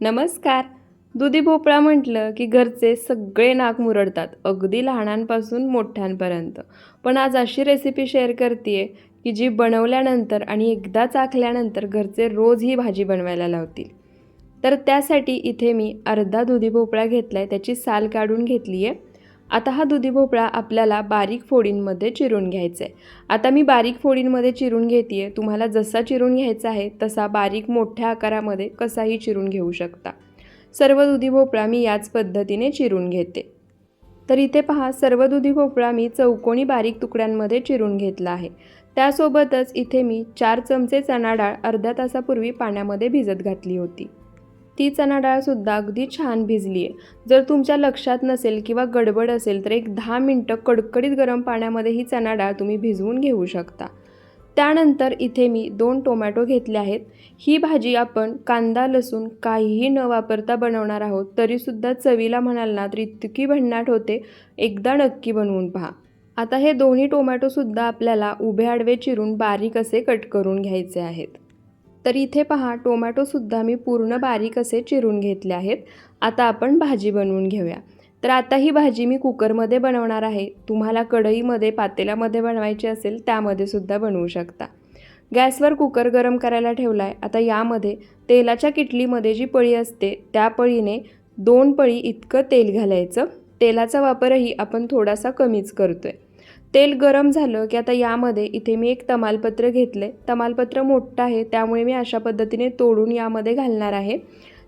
नमस्कार. दुधी भोपळा म्हटलं की घरचे सगळे नाक मुरडतात अगदी लहानांपासून मोठ्यांपर्यंत. पण आज अशी रेसिपी शेअर करते की जी बनवल्यानंतर आणि एकदा चाखल्यानंतर घरचे रोज ही भाजी बनवायला लावतील. तर त्यासाठी इथे मी अर्धा दुधी भोपळा घेतला आहे त्याची साल काढून घेतली आहे आता हा दुधी भोपळा आपल्याला बारीक फोडींमध्ये चिरून घ्यायचा आहे. आता मी बारीक फोडींमध्ये चिरून घेते आहे तुम्हाला जसा चिरून घ्यायचा आहे तसा बारीक मोठ्या आकारामध्ये कसाही चिरून घेऊ शकता. सर्व दुधी भोपळा मी याच पद्धतीने चिरून घेते. तर इथे पहा सर्व दुधी भोपळा मी चौकोनी बारीक तुकड्यांमध्ये चिरून घेतला आहे. त्यासोबतच इथे मी चार चमचे चणा डाळ अर्ध्या तासापूर्वी पाण्यामध्ये भिजत घातली होती. ती चणा डाळसुद्धा अगदी छान भिजली आहे जर तुमच्या लक्षात नसेल किंवा गडबड असेल तर एक दहा मिनटं कडकडीत गरम पाण्यामध्ये ही चणा डाळ तुम्ही भिजवून घेऊ शकता. त्यानंतर इथे मी दोन टोमॅटो घेतले आहेत. ही भाजी आपण कांदा लसूण काहीही न वापरता बनवणार आहोत तरीसुद्धा चवीला म्हणाल ना तर इतकी भन्नाट होते. एकदा नक्की बनवून पहा. आता हे दोन्ही टोमॅटोसुद्धा आपल्याला उभे आडवे चिरून बारीक असे कट करून घ्यायचे आहेत. तर इथे पहा टोमॅटोसुद्धा मी पूर्ण बारीक असे चिरून घेतले आहेत. आता आपण भाजी बनवून घेऊया. तर आता ही भाजी मी कुकरमध्ये बनवणार आहे. तुम्हाला कढईमध्ये पातेल्यामध्ये बनवायची असेल त्यामध्ये सुद्धा बनवू शकता. गॅसवर कुकर गरम करायला ठेवला आहे आता यामध्ये तेलाच्या किटलीमध्ये जी पळी असते त्या पळीने दोन पळी इतकं तेल घालायचं. तेलाचा वापरही आपण थोडासा कमीच करतो आहे तेल गरम झालं की आता यामध्ये इथे मी एक तमालपत्र घेतलं. आहे तमालपत्र मोठं आहे त्यामुळे मी अशा पद्धतीने तोडून यामध्ये घालणार आहे.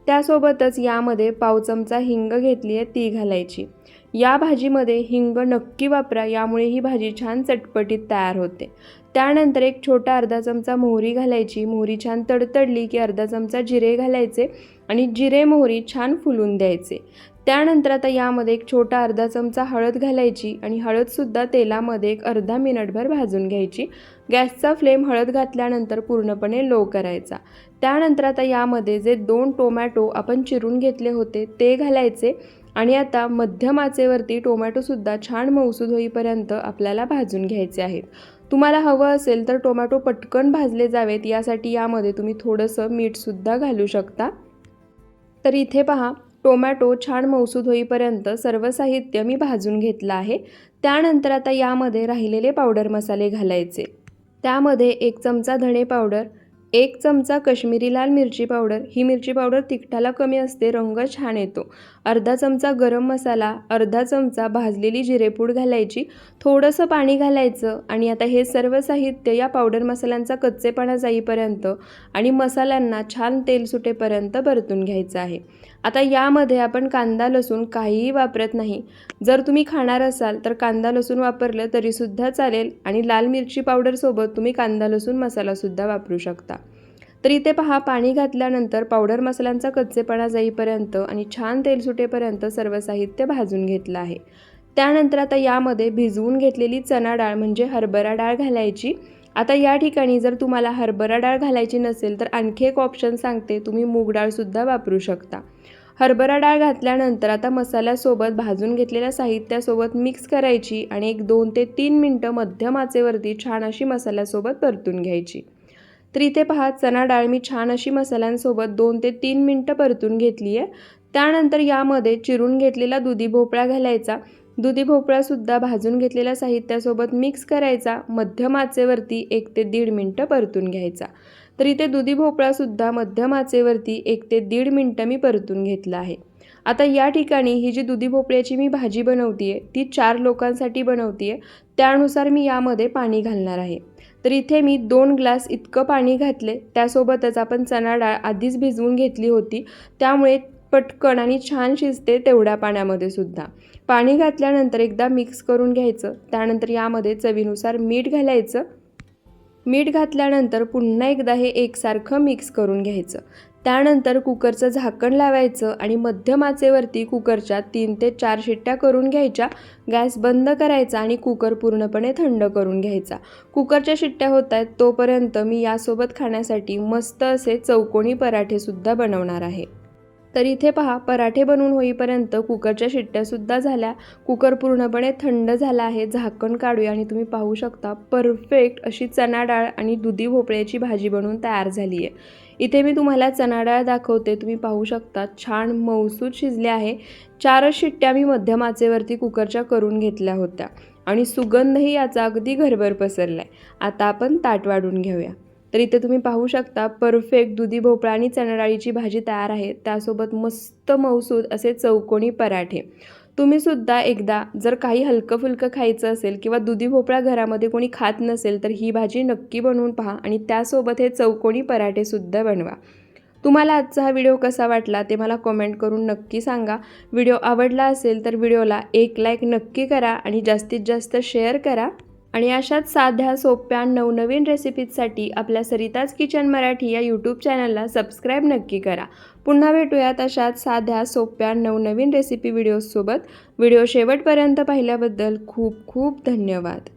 त्यासोबतच यामध्ये पाव चमचा हिंग घेतली आहे ती घालायची. या भाजीमध्ये हिंग नक्की वापरा यामुळे ही भाजी छान चटपटीत तयार होते. त्यानंतर एक छोटा अर्धा चमचा मोहरी घालायची. मोहरी छान तडतडली की अर्धा चमचा जिरे घालायचे. आणि जिरे मोहरी छान फुलून द्यायचे. त्यानंतर आता यामध्ये एक छोटा अर्धा चमचा हळद घालायची आणि हळदसुद्धा तेलामध्ये एक अर्धा मिनिटभर भाजून घ्यायची. गॅसचा फ्लेम हळद घातल्यानंतर पूर्णपणे लो करायचा. त्यानंतर आता यामध्ये जे दोन टोमॅटो आपण चिरून घेतले होते ते घालायचे आणि आता मध्यम आचेवरती टोमॅटोसुद्धा छान मौसूद होईपर्यंत आपल्याला भाजून घ्यायचे आहेत. तुम्हाला हवं असेल तर टोमॅटो पटकन भाजले जावेत यासाठी यामध्ये तुम्ही थोडंसं मीठसुद्धा घालू शकता. तर इथे पहा टोमॅटो छान मौसूद होईपर्यंत सर्व साहित्य मी भाजून घेतलं आहे. त्यानंतर आता यामध्ये राहिलेले पावडर मसाले घालायचे. त्यामध्ये एक चमचा धणे पावडर एक चमचा कश्मीरी लाल मिरची पावडर. ही मिरची पावडर तिखटाला कमी असते रंग छान येतो. अर्धा चमचा गरम मसाला अर्धा चमचा भाजलेली जिरेपूड घालायची थोडंसं पाणी घालायचं आणि आता हे सर्व साहित्य या पावडर मसाल्यांचा कच्चेपणा जाईपर्यंत आणि मसाल्यांना छान तेल सुटेपर्यंत परतून घ्यायचं आहे. आता यामध्ये आपण कांदा लसूण काहीही वापरत नाही. जर तुम्ही खाणार असाल तर कांदा लसूण वापरलं तरीसुद्धा चालेल आणि लाल मिरची पावडरसोबत तुम्ही कांदा लसूण मसालासुद्धा वापरू शकता. तर इथे पहा पाणी घातल्यानंतर पावडर मसाल्यांचा कच्चेपणा जाईपर्यंत आणि छान तेल सुटेपर्यंत सर्व साहित्य भाजून घेतलं आहे. त्यानंतर आता यामध्ये भिजवून घेतलेली चणा डाळ म्हणजे हरभरा डाळ घालायची. आता या ठिकाणी जर तुम्हाला हरभरा डाळ घालायची नसेल तर आणखी एक ऑप्शन सांगते तुम्ही मूग डाळसुद्धा वापरू शकता. हरभरा डाळ घातल्यानंतर आता मसाल्यासोबत भाजून घेतलेल्या साहित्यासोबत मिक्स करायची आणि एक दोन ते तीन मिनटं मध्यम आचेवरती छान अशी मसाल्यासोबत परतून घ्यायची. तर इथे पहा चणा डाळ मी छान अशी मसाल्यांसोबत दोन ते तीन मिनटं परतून घेतली आहे. त्यानंतर यामध्ये चिरून घेतलेला दुधी भोपळा घालायचा. दुधी भोपळासुद्धा भाजून घेतलेल्या साहित्यासोबत मिक्स करायचा. मध्यम आचेवरती एक ते दीड मिनटं परतून घ्यायचा. तर इथे दुधी भोपळासुद्धा मध्यम आचेवरती एक ते दीड मिनटं मी परतून घेतला आहे. आता या ठिकाणी ही जी दुधी भोपळ्याची मी भाजी बनवते आहे ती चार लोकांसाठी बनवते आहे त्यानुसार मी यामध्ये पाणी घालणार आहे. तर इथे मी दोन ग्लास इतकं पाणी घातले. त्यासोबतच आपण चणा डाळ आधीच भिजवून घेतली होती. त्यामुळे पटकन आणि छान शिजते तेवढ्या पाण्यामध्ये सुद्धा. पाणी घातल्यानंतर एकदा मिक्स करून घ्यायचं. त्यानंतर यामध्ये चवीनुसार मीठ घालायचं. मीठ घातल्यानंतर पुन्हा एकदा हे एकसारखं मिक्स करून घ्यायचं. त्यानंतर कुकरचं झाकण लावायचं आणि मध्यम आचेवरती कुकरच्या तीन ते चार शिट्ट्या करून घ्यायच्या. गॅस बंद करायचा आणि कुकर पूर्णपणे थंड करून घ्यायचा. कुकरच्या शिट्ट्या होत आहेत तोपर्यंत मी यासोबत खाण्यासाठी मस्त असे चौकोनी पराठेसुद्धा बनवणार आहे. तर इथे पहा पराठे बनवून होईपर्यंत कुकरच्या शिट्ट्यासुद्धा झाल्या. कुकर पूर्णपणे थंड झाला आहे. झाकण काढूया आणि तुम्ही पाहू शकता परफेक्ट अशी चणा डाळ आणि दुधी भोपळ्याची भाजी बनवून तयार झाली आहे. इथे मी तुम्हाला चणा डाळ दाखवते. तुम्ही पाहू शकता छान मऊसूत शिजले आहे. चारच शिट्ट्या मी मध्यम आचेवरती कुकरच्या करून घेतल्या होत्या आणि सुगंधही याचा अगदी घरभर पसरला आहे आता आपण ताट वाढून घेऊया. तर इथे तुम्ही पाहू शकता परफेक्ट दुधी भोपळा आणि चणाडाळीची भाजी तयार आहे. त्यासोबत मस्त मऊसूद असे चौकोनी पराठे. तुम्हीसुद्धा एकदा जर काही हलकं फुलकं खायचं असेल किंवा दुधी भोपळा घरामध्ये कोणी खात नसेल तर ही भाजी नक्की बनवून पहा आणि त्यासोबत हे चौकोनी पराठेसुद्धा बनवा. तुम्हाला आजचा हा व्हिडिओ कसा वाटला ते मला कमेंट करून नक्की सांगा. व्हिडिओ आवडला असेल तर व्हिडिओला एक लाईक नक्की करा आणि जास्तीत जास्त शेअर करा. आणि अशाच साध्या सोप्या नवनवीन रेसिपीजसाठी आपल्या सरिताज किचन मराठी या यूट्यूब चॅनलला सबस्क्राईब नक्की करा. पुन्हा भेटूयात अशाच साध्या सोप्या नवनवीन रेसिपी व्हिडिओजसोबत व्हिडिओ शेवटपर्यंत पाहिल्याबद्दल खूप खूप धन्यवाद.